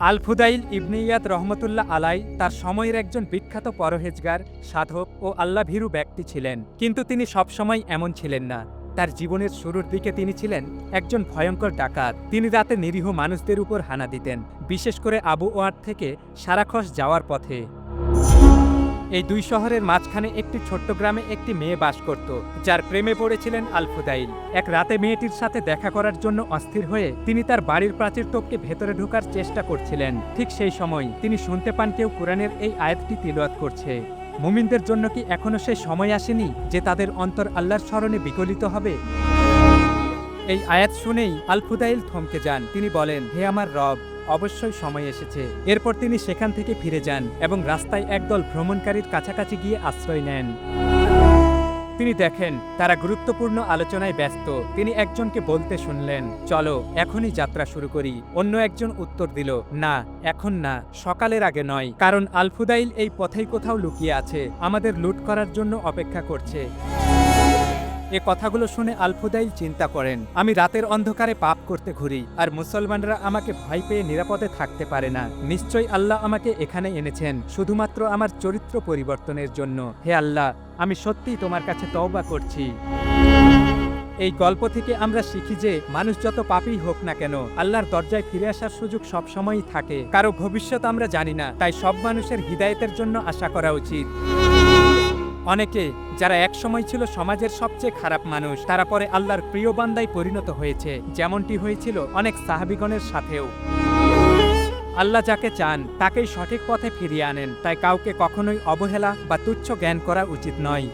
আল ফুদাইল ইবনে ইয়াদ রহমতুল্লাহ আলাই তার সময়ের একজন বিখ্যাত পরহেজগার, সাধক ও আল্লাভীরু ব্যক্তি ছিলেন। কিন্তু তিনি সবসময় এমন ছিলেন না। তার জীবনের শুরুর দিকে তিনি ছিলেন একজন ভয়ঙ্কর ডাকাত। তিনি রাতে নিরীহ মানুষদের উপর হানা দিতেন। বিশেষ করে আবু ওয়ার থেকে সারাখস যাওয়ার পথে। এই দুই শহরের মাঝখানে একটি ছোট্ট গ্রামে একটি মেয়ে বাস করত, যার প্রেমে পড়েছিলেন আলফুদাইল। এক রাতে মেয়েটির সাথে দেখা করার জন্য অস্থির হয়ে তিনি তার বাড়ির প্রাচীর টপকে ভেতরে ঢোকার চেষ্টা করছিলেন। ঠিক সেই সময় তিনি শুনতে পান কেউ কোরআনের এই আয়াতটি তিলওয়াত করছে। মুমিনদের জন্য কি এখনও সেই সময় আসেনি যে তাদের অন্তর আল্লাহর স্মরণে বিকলিত হবে? এই আয়াত শুনেই আলফুদাইল থমকে যান। তিনি বলেন, হে আমার রব অবশ্যই সময় এসেছে। এরপর তিনি সেখান থেকে ফিরে যান এবং রাস্তায় একদল ভ্রমণকারীর কাছাকাছি গিয়ে আশ্রয় নেন। তিনি দেখেন, তারা গুরুত্বপূর্ণ আলোচনায় ব্যস্ত। তিনি একজনকে বলতে শুনলেন, চলো, এখনই যাত্রা শুরু করি। অন্য একজন উত্তর দিল, না, এখন না, সকালের আগে নয়। কারণ আলফুদাইল এই পথেই কোথাও লুকিয়ে আছে। আমাদের লুট করার জন্য অপেক্ষা করছে। এ কথাগুলো শুনে আলফুদাইল চিন্তা করেন, আমি রাতের অন্ধকারে পাপ করতে ঘুরি, আর মুসলমানরা আমাকে ভয় পেয়ে নিরাপদে থাকতে পারে না। নিশ্চয়ই আল্লাহ আমাকে এখানে এনেছেন, শুধুমাত্র আমার চরিত্র পরিবর্তনের জন্য। হে আল্লাহ, আমি সত্যিই তোমার কাছে তওবা করছি। এই গল্প থেকে আমরা শিখি যে, মানুষ যত পাপই হোক না কেন, আল্লাহর দরজায় ফিরে আসার সুযোগ সবসময়ই থাকে। কারও ভবিষ্যৎ আমরা জানি না, তাই সব মানুষের হৃদায়তের জন্য আশা করা উচিত। অনেকে, যারা একসময় ছিল সমাজের সবচেয়ে খারাপ মানুষ, তারা পরে আল্লাহর প্রিয় বান্দায় পরিণত হয়েছে। যেমনটি হয়েছিল অনেক সাহাবিগণের সাথেও। আল্লাহ যাকে চান, তাকেই সঠিক পথে ফিরিয়ে আনেন। তাই কাউকে কখনোই অবহেলা বা তুচ্ছ জ্ঞান করা উচিত নয়।